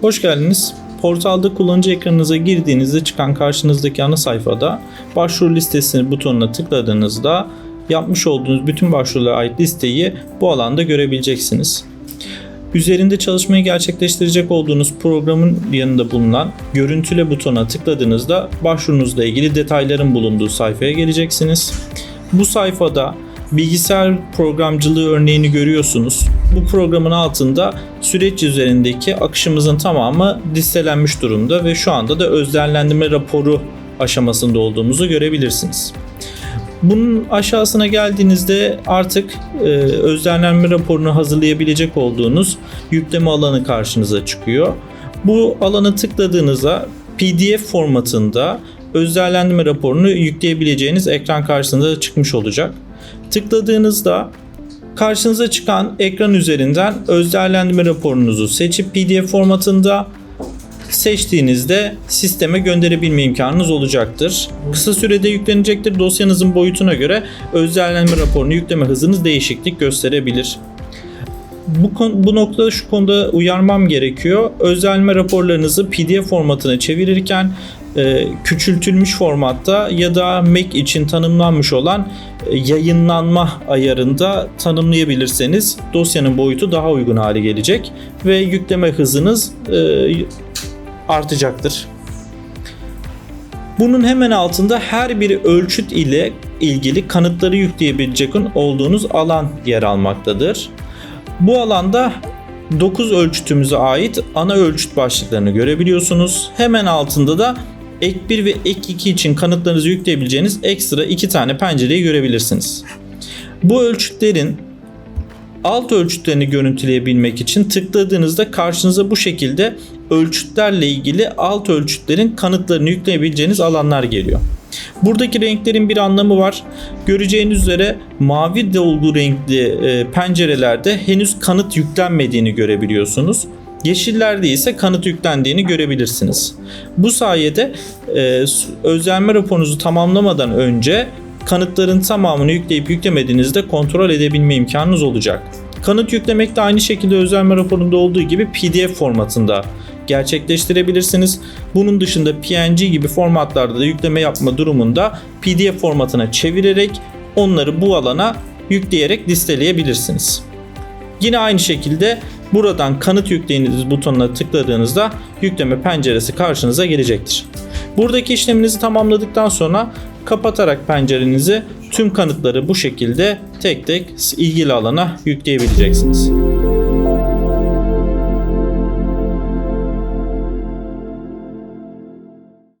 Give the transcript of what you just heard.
Hoş geldiniz. Portalda kullanıcı ekranınıza girdiğinizde çıkan karşınızdaki ana sayfada başvuru listesi butonuna tıkladığınızda yapmış olduğunuz bütün başvurulara ait listeyi bu alanda görebileceksiniz. Üzerinde çalışmayı gerçekleştirecek olduğunuz programın yanında bulunan görüntüle butona tıkladığınızda başvurunuzla ilgili detayların bulunduğu sayfaya geleceksiniz. Bu sayfada bilgisayar programcılığı örneğini görüyorsunuz. Bu programın altında süreç üzerindeki akışımızın tamamı listelenmiş durumda ve şu anda da özderlendirme raporu aşamasında olduğumuzu görebilirsiniz. Bunun aşağısına geldiğinizde artık e, özderlenme raporunu hazırlayabilecek olduğunuz yükleme alanı karşınıza çıkıyor. Bu alana tıkladığınızda PDF formatında özderlendirme raporunu yükleyebileceğiniz ekran karşınıza çıkmış olacak. Tıkladığınızda karşınıza çıkan ekran üzerinden özderlendirme raporunuzu seçip PDF formatında seçtiğinizde sisteme gönderebilme imkanınız olacaktır. Kısa sürede yüklenecektir. Dosyanızın boyutuna göre özderlenme raporunu yükleme hızınız değişiklik gösterebilir. Bu, kon- bu noktada şu konuda uyarmam gerekiyor. Özderlenme raporlarınızı PDF formatına çevirirken e, küçültülmüş formatta ya da Mac için tanımlanmış olan e, yayınlanma ayarında tanımlayabilirseniz dosyanın boyutu daha uygun hale gelecek ve yükleme hızınız e, artacaktır. Bunun hemen altında her bir ölçüt ile ilgili kanıtları yükleyebilecek olduğunuz alan yer almaktadır. Bu alanda 9 ölçütümüze ait ana ölçüt başlıklarını görebiliyorsunuz. Hemen altında da ek 1 ve ek 2 için kanıtlarınızı yükleyebileceğiniz ekstra 2 tane pencereyi görebilirsiniz. Bu ölçütlerin alt ölçütlerini görüntüleyebilmek için tıkladığınızda karşınıza bu şekilde ölçütlerle ilgili alt ölçütlerin kanıtlarını yükleyebileceğiniz alanlar geliyor. Buradaki renklerin bir anlamı var. Göreceğiniz üzere mavi dolgu renkli e, pencerelerde henüz kanıt yüklenmediğini görebiliyorsunuz. Yeşillerde ise kanıt yüklendiğini görebilirsiniz. Bu sayede e, özlenme raporunuzu tamamlamadan önce kanıtların tamamını yükleyip yüklemediğinizde kontrol edebilme imkanınız olacak. Kanıt yüklemek de aynı şekilde özelme raporunda olduğu gibi PDF formatında gerçekleştirebilirsiniz. Bunun dışında PNG gibi formatlarda da yükleme yapma durumunda PDF formatına çevirerek onları bu alana yükleyerek listeleyebilirsiniz. Yine aynı şekilde buradan kanıt yükleyiniz butonuna tıkladığınızda yükleme penceresi karşınıza gelecektir. Buradaki işleminizi tamamladıktan sonra kapatarak pencerenizi tüm kanıtları bu şekilde tek tek ilgili alana yükleyebileceksiniz.